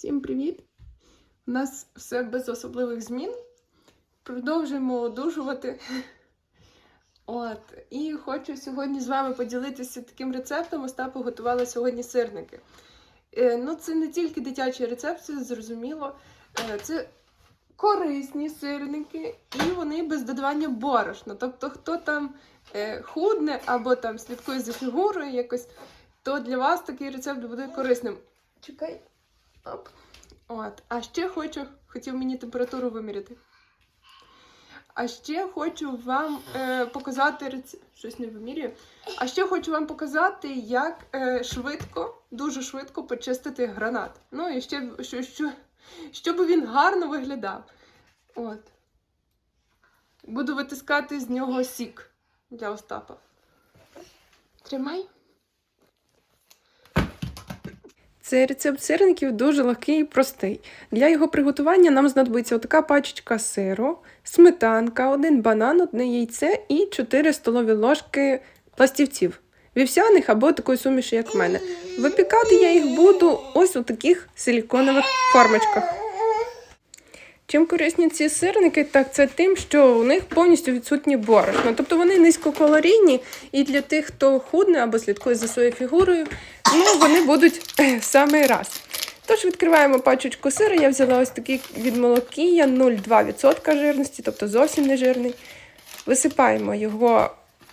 Всім привіт! У нас все без особливих змін. Продовжуємо одужувати. От. І хочу сьогодні з вами поділитися таким рецептом. Остапа готувала сьогодні сирники. Е, ну, це не тільки дитячий рецепт, це зрозуміло. Е, це корисні сирники, і вони без додавання борошна. Тобто, хто там е, худне або там слідкує за фігурою якось, то для вас такий рецепт буде корисним. Чекай. Оп. От. А ще хочу, хотів мені температуру виміряти. А ще хочу вам е, показати. Щось не вимірюю. А ще хочу вам показати, як е, швидко, дуже швидко почистити гранат. Ну і ще що, що, щоб він гарно виглядав. От. Буду витискати з нього сік для Остапа. Тримай. Цей рецепт сирників дуже легкий і простий. Для його приготування нам знадобиться отака пачечка сиру, сметанка, один банан, одне яйце і 4 столові ложки пластівців. Вівсяних або такої суміші, як в мене. Випікати я їх буду ось у таких силіконових формочках. Чим корисні ці сирники, так це тим, що у них повністю відсутні борошно. Тобто вони низькокалорійні, і для тих, хто худне або слідкує за своєю фігурою, ну вони будуть в самий раз. Тож відкриваємо пачечку сиру. Я взяла ось такий від молокія 0,2% жирності, тобто зовсім не жирний. Висипаємо його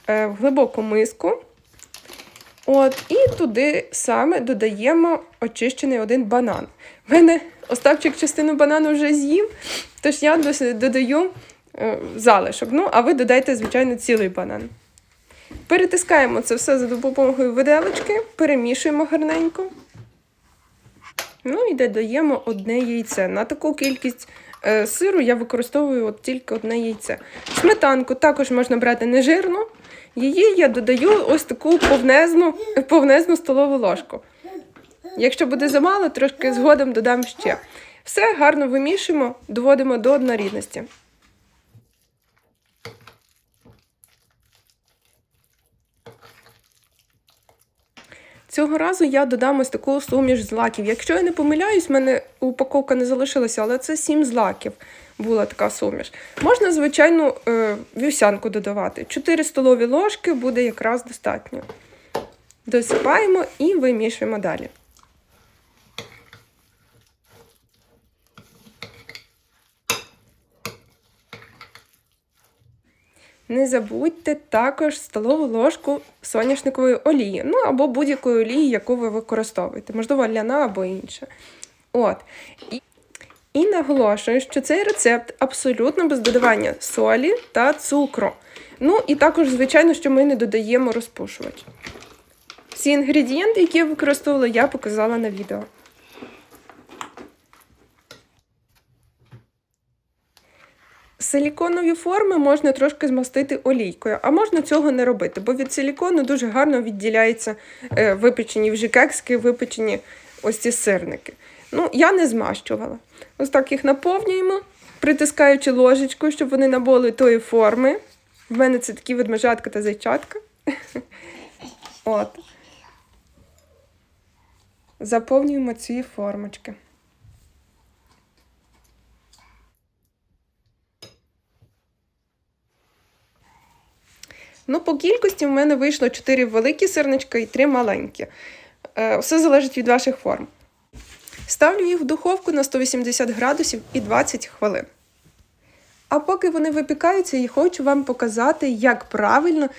е, в глибоку миску. От, І туди саме додаємо очищений один банан. У мене Остапчик частину банану вже з'їв, тож я додаю е, залишок. Ну, а ви додайте, звичайно, цілий банан. Перетискаємо це все за допомогою виделочки, перемішуємо гарненько. Ну і додаємо одне яйце. На таку кількість е, сиру я використовую от тільки одне яйце. Сметанку також можна брати нежирну. Її я додаю ось таку повнезну, повнезну столову ложку. Якщо буде замало, трошки згодом додам ще. Все гарно вимішуємо, доводимо до однорідності. Цього разу я додам ось таку суміш злаків. Якщо я не помиляюсь, в мене упаковка не залишилася, але це 7 злаків була така суміш. Можна, звичайно, е, вівсянку додавати. 4 столові ложки буде якраз достатньо. Досипаємо і вимішуємо далі. Не забудьте також столову ложку соняшникової олії, ну або будь-якої олії, яку ви використовуєте, можливо, ляна або інша. От. І, і наголошую, що цей рецепт абсолютно без додавання солі та цукру. Ну і також, звичайно, що ми не додаємо розпушувач. Всі інгредієнти, які я використовувала, я показала на відео. Силіконові форми можна трошки змастити олійкою, а можна цього не робити, бо від силікону дуже гарно відділяються е, випечені вже кекски, випечені ось ці сирники. Ну, я не змащувала. Ось так їх наповнюємо, притискаючи ложечкою, щоб вони набули тої форми. В мене це такі ведмежатка та зайчатка. От. Заповнюємо ці формочки. Ну, по кількості в мене вийшло 4 великі сирнички і 3 маленькі. Е, все залежить від ваших форм. Ставлю їх в духовку на 180 градусів і 20 хвилин. А поки вони випікаються, я хочу вам показати, як правильно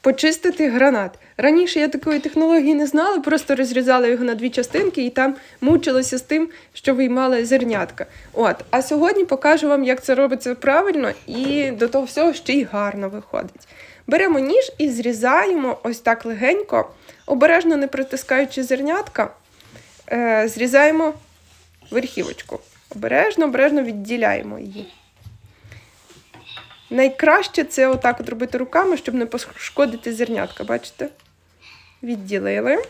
почистити гранат. Раніше я такої технології не знала, просто розрізала його на дві частинки і там мучилася з тим, що виймала зернятка. От, А сьогодні покажу вам, як це робиться правильно, і до того всього ще й гарно виходить. Беремо ніж і зрізаємо ось так легенько, обережно не притискаючи зернятка, е, зрізаємо верхівочку. Обережно, обережно відділяємо її. Найкраще це отак от робити руками, щоб не пошкодити зернятка, бачите? Відділили.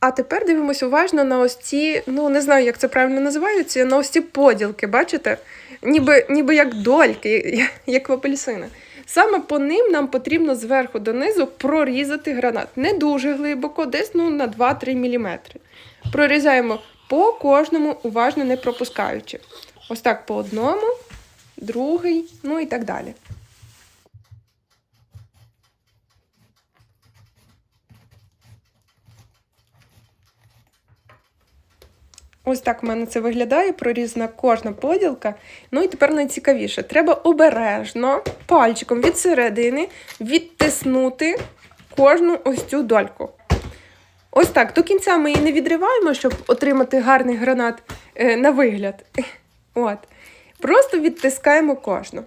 А тепер дивимося уважно на ось ці, ну не знаю, як це правильно називається, на ось ці поділки, бачите? Ніби ніби як дольки, як в апельсина. Саме по ним нам потрібно зверху донизу прорізати гранат. Не дуже глибоко, десь ну, на 2-3 мм. Прорізаємо по кожному, уважно не пропускаючи. Ось так по одному, другий, ну і так далі. Ось так в мене це виглядає, прорізана кожна поділка. Ну і тепер найцікавіше. Треба обережно пальчиком від середини відтиснути кожну ось цю дольку. Ось так. До кінця ми її не відриваємо, щоб отримати гарний гранат е, на вигляд. От. Просто відтискаємо кожну.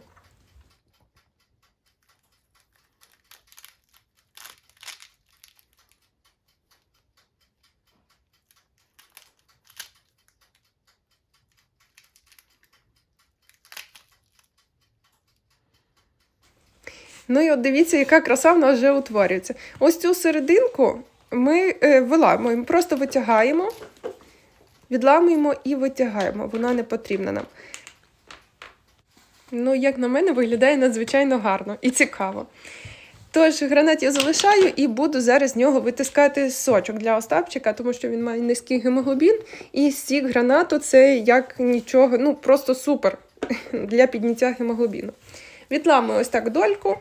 Ну і от дивіться, яка краса в нас вже утворюється. Ось цю серединку ми е, виламуємо, просто витягаємо, відламуємо і витягаємо. Вона не потрібна нам. Ну, як на мене, виглядає надзвичайно гарно і цікаво. Тож, гранат я залишаю і буду зараз з нього витискати сочок для Остапчика, тому що він має низький гемоглобін, і сік гранату це як нічого, ну просто супер для підняття гемоглобіну. Відламую ось так дольку.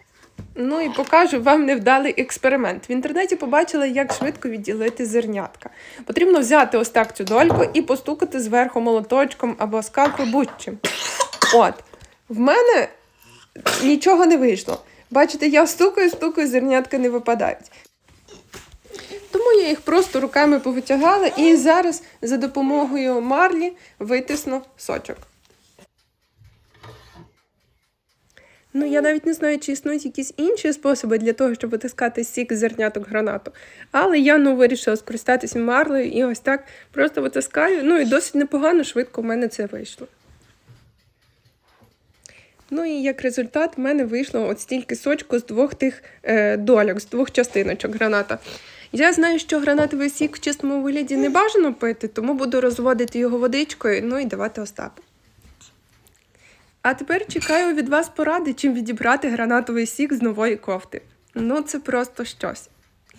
Ну і покажу вам невдалий експеримент. В інтернеті побачила, як швидко відділити зернятка. Потрібно взяти ось так цю дольку і постукати зверху молоточком або скалкою будь-чим. От. В мене нічого не вийшло. Бачите, я стукаю, стукаю, зернятка не випадають. Тому я їх просто руками повитягала і зараз за допомогою марлі витисну сочок. Ну, я навіть не знаю, чи існують якісь інші способи для того, щоб витискати сік з зерняток гранату. Але я ну, вирішила скористатися марлею і ось так просто витискаю. Ну і досить непогано, швидко в мене це вийшло. Ну і як результат в мене вийшло от стільки сочку з двох тих е, дольок, з двох частиночок граната. Я знаю, що гранатовий сік в чистому вигляді не бажано пити, тому буду розводити його водичкою, ну і давати Остапу. А тепер чекаю від вас поради, чим відібрати гранатовий сік з нової кофти. Ну, це просто щось.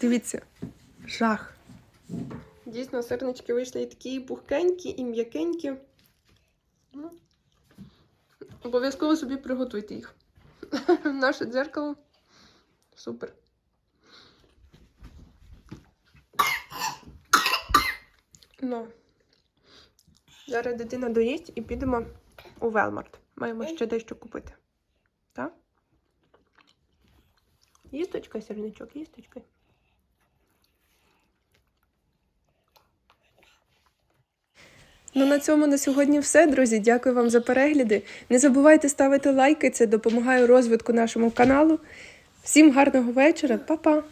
Дивіться, жах. Дійсно, сирнички вийшли і такі пухкенькі, і м'якенькі. Ну, Обов'язково собі приготуйте їх. Наше дзеркало. Супер. Ну, зараз дитина доїсть і підемо у Велмарт. Маємо ще дещо купити. Так? Їсточка, сірничок, їсточка. Ну, на цьому на сьогодні все, друзі. Дякую вам за перегляди. Не забувайте ставити лайки, це допомагає розвитку нашому каналу. Всім гарного вечора, Па-па!